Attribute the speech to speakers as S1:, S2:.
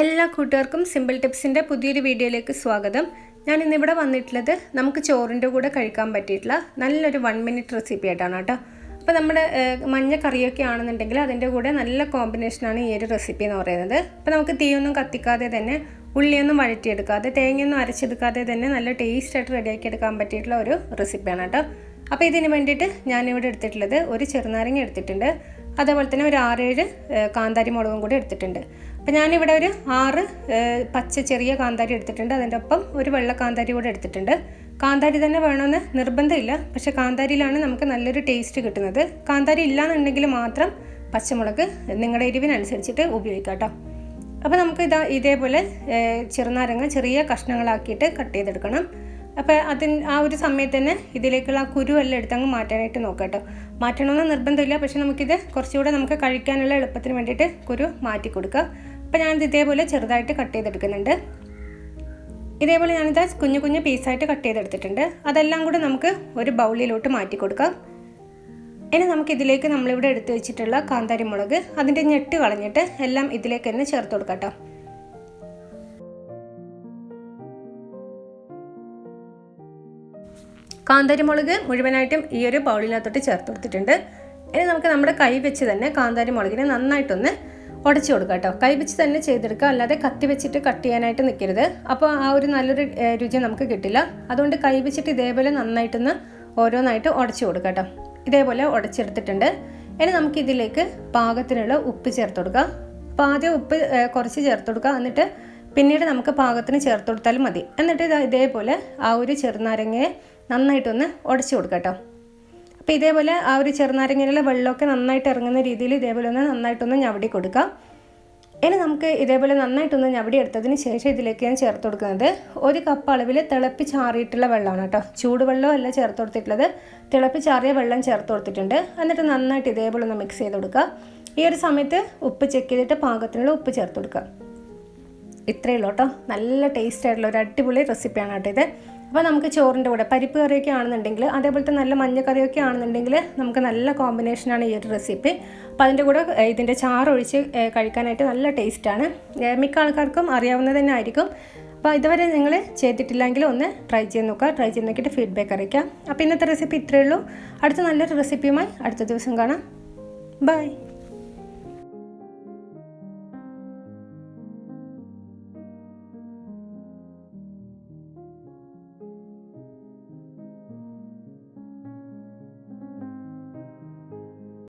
S1: എല്ലാ കൂട്ടുകാർക്കും സിമ്പിൾ ടിപ്സിന്റെ പുതിയൊരു വീഡിയോയിലേക്ക് സ്വാഗതം. ഞാൻ ഇന്നിവിടെ വന്നിട്ടുള്ളത് നമുക്ക് ചോറിന്റെ കൂടെ കഴിക്കാൻ പറ്റിയിട്ടുള്ള നല്ലൊരു വൺ മിനിറ്റ് റെസിപ്പി ആയിട്ടാണ് കേട്ടോ. അപ്പോൾ നമ്മുടെ മഞ്ഞ കറിയൊക്കെ ആണെന്നുണ്ടെങ്കിൽ അതിന്റെ കൂടെ നല്ല കോമ്പിനേഷനാണ് ഈ ഒരു റെസിപ്പി എന്ന് പറയുന്നത്. അപ്പോൾ നമുക്ക് തീയൊന്നും കത്തിക്കാതെ തന്നെ ഉള്ളിയൊന്നും വഴറ്റിയെടുക്കാതെ തേങ്ങയൊന്നും അരച്ചെടുക്കാതെ തന്നെ നല്ല ടേസ്റ്റായിട്ട് റെഡിയാക്കി എടുക്കാൻ പറ്റിയിട്ടുള്ള ഒരു റെസിപ്പിയാണ് കേട്ടോ. അപ്പോൾ ഇതിന് വേണ്ടിയിട്ട് ഞാനിവിടെ എടുത്തിട്ടുള്ളത് ഒരു ചെറുനാരങ്ങ എടുത്തിട്ടുണ്ട്. അതേപോലെ തന്നെ ഒരു ആറേഴ് കാന്താരി മുളകും കൂടി എടുത്തിട്ടുണ്ട്. അപ്പോൾ ഞാനിവിടെ ഒരു ആറ് പച്ച ചെറിയ കാന്താരി എടുത്തിട്ടുണ്ട്. അതിന്റെ ഒപ്പം ഒരു വെള്ള കാന്താരി കൂടെ എടുത്തിട്ടുണ്ട്. കാന്താരി തന്നെ വേണമെന്ന് നിർബന്ധമില്ല. പക്ഷെ കാന്താരിയിലാണ് നമുക്ക് നല്ലൊരു ടേസ്റ്റ് കിട്ടുന്നത്. കാന്താരി ഇല്ലാന്നുണ്ടെങ്കിൽ മാത്രം പച്ചമുളക് നിങ്ങളുടെ എരിവിനനുസരിച്ചിട്ട് ഉപയോഗിക്കാം കേട്ടോ അപ്പോൾ നമുക്ക് ഇതാ ഇതേപോലെ ചെറുനാരങ്ങ ചെറിയ കഷ്ണങ്ങളാക്കിയിട്ട് കട്ട് ചെയ്തെടുക്കണം. അപ്പോൾ അതിന് ആ ഒരു സമയത്ത് തന്നെ ഇതിലേക്കുള്ള ആ കുരുവെല്ലാം എടുത്ത് അങ്ങ് മാറ്റാനായിട്ട് നോക്കാം കേട്ടോ മാറ്റണമെന്ന് നിർബന്ധമില്ല. പക്ഷെ നമുക്കിത് കുറച്ചുകൂടെ നമുക്ക് കഴിക്കാനുള്ള എളുപ്പത്തിന് വേണ്ടിയിട്ട് കുരു മാറ്റി കൊടുക്കുക. അപ്പോൾ ഞാനിത് ഇതേപോലെ ചെറുതായിട്ട് കട്ട് ചെയ്തെടുക്കുന്നുണ്ട്. ഇതേപോലെ ഞാനിത് കുഞ്ഞു കുഞ്ഞു പീസായിട്ട് കട്ട് ചെയ്തെടുത്തിട്ടുണ്ട്. അതെല്ലാം കൂടെ നമുക്ക് ഒരു ബൗളിലോട്ട് മാറ്റി കൊടുക്കാം. ഇനി നമുക്ക് ഇതിലേക്ക് നമ്മളിവിടെ എടുത്തു വെച്ചിട്ടുള്ള കാന്താരി മുളക് അതിന്റെ ഞെട്ട് കളഞ്ഞിട്ട് എല്ലാം ഇതിലേക്ക് തന്നെ ചേർത്ത് കൊടുക്കാം കേട്ടോ. കാന്താരിമുളക് മുഴുവനായിട്ടും ഈ ഒരു ബൗളിനകത്തോട്ട് ചേർത്ത് കൊടുത്തിട്ടുണ്ട്. ഇനി നമുക്ക് നമ്മുടെ കൈ വെച്ച് തന്നെ കാന്താരി മുളകിനെ നന്നായിട്ടൊന്ന് ഉടച്ചു കൊടുക്കുക കേട്ടോ. കൈ വെച്ച് തന്നെ ചെയ്തെടുക്കുക. അല്ലാതെ കത്തി വെച്ചിട്ട് കട്ട് ചെയ്യാനായിട്ട് നിൽക്കരുത്. അപ്പോൾ ആ ഒരു നല്ലൊരു രുചി നമുക്ക് കിട്ടില്ല. അതുകൊണ്ട് കൈ വെച്ചിട്ട് ഇതേപോലെ നന്നായിട്ടൊന്ന് ഓരോന്നായിട്ട് ഉടച്ചു കൊടുക്കുക കേട്ടോ. ഇതേപോലെ ഉടച്ചെടുത്തിട്ടുണ്ട്. ഇനി നമുക്ക് ഇതിലേക്ക് പാകത്തിനുള്ള ഉപ്പ് ചേർത്ത് കൊടുക്കുക അപ്പോൾ ആദ്യം ഉപ്പ് കുറച്ച് ചേർത്ത് കൊടുക്കുക എന്നിട്ട് പിന്നീട് നമുക്ക് പാകത്തിന് ചേർത്ത് കൊടുത്താലും മതി. എന്നിട്ട് ഇതാ ഇതേപോലെ ആ ഒരു ചെറുനാരങ്ങയെ നന്നായിട്ടൊന്ന് ഉടച്ചു കൊടുക്കാം കേട്ടോ. അപ്പോൾ ഇതേപോലെ ആ ഒരു ചെറുനാരങ്ങയിലെ വെള്ളമൊക്കെ നന്നായിട്ട് ഇറങ്ങുന്ന രീതിയിൽ ഇതേപോലെ ഒന്ന് നന്നായിട്ടൊന്ന് ഞവടി കൊടുക്കാം. ഇനി നമുക്ക് ഇതേപോലെ നന്നായിട്ടൊന്ന് ഞവടി എടുത്തതിന് ശേഷം ഇതിലേക്ക് ഞാൻ ചേർത്ത് കൊടുക്കുന്നത് ഒരു കപ്പ് അളവിൽ തിളപ്പിച്ചാറിയിട്ടുള്ള വെള്ളമാണ് കേട്ടോ. ചൂടുവെള്ളമല്ല ചേർത്ത് കൊടുത്തിട്ടുള്ളത്. തിളപ്പിച്ചാറിയ വെള്ളം ചേർത്ത് കൊടുത്തിട്ടുണ്ട്. എന്നിട്ട് നന്നായിട്ട് ഇതേപോലെ ഒന്ന് മിക്സ് ചെയ്ത് കൊടുക്കുക ഈ ഒരു സമയത്ത് ഉപ്പ് ചെക്ക് ചെയ്തിട്ട് പാകത്തിനുള്ള ഉപ്പ് ചേർത്ത് കൊടുക്കുക ഇത്രയേ ഉള്ളൂ കേട്ടോ. നല്ല ടേസ്റ്റ് ആയിട്ടുള്ള ഒരു അടിപൊളി റെസിപ്പിയാണ് കേട്ടോ ഇത്. അപ്പോൾ നമുക്ക് ചോറിന്റെ കൂടെ പരിപ്പ് കറിയൊക്കെ ആണെന്നുണ്ടെങ്കിൽ അതേപോലത്തെ നല്ല മഞ്ഞക്കറിയൊക്കെ ആണെന്നുണ്ടെങ്കിൽ നമുക്ക് നല്ല കോമ്പിനേഷനാണ് ഈ ഒരു റെസിപ്പി അപ്പോൾ അതിന്റെ കൂടെ ഇതിന്റെ ചാറൊഴിച്ച് കഴിക്കാനായിട്ട് നല്ല ടേസ്റ്റാണ് മിക്ക ആൾക്കാർക്കും അറിയാവുന്നത് തന്നെ ആയിരിക്കും. അപ്പോൾ ഇതുവരെ നിങ്ങൾ ചെയ്തിട്ടില്ലെങ്കിൽ ഒന്ന് ട്രൈ ചെയ്ത് നോക്കുക. ട്രൈ ചെയ്ത് നോക്കിയിട്ട് ഫീഡ്ബാക്ക് അറിയിക്കാം അപ്പോൾ ഇന്നത്തെ റെസിപ്പി ഇത്രയേ ഉള്ളൂ. അടുത്ത നല്ലൊരു റെസിപ്പിയുമായി അടുത്ത ദിവസം കാണാം. ബൈ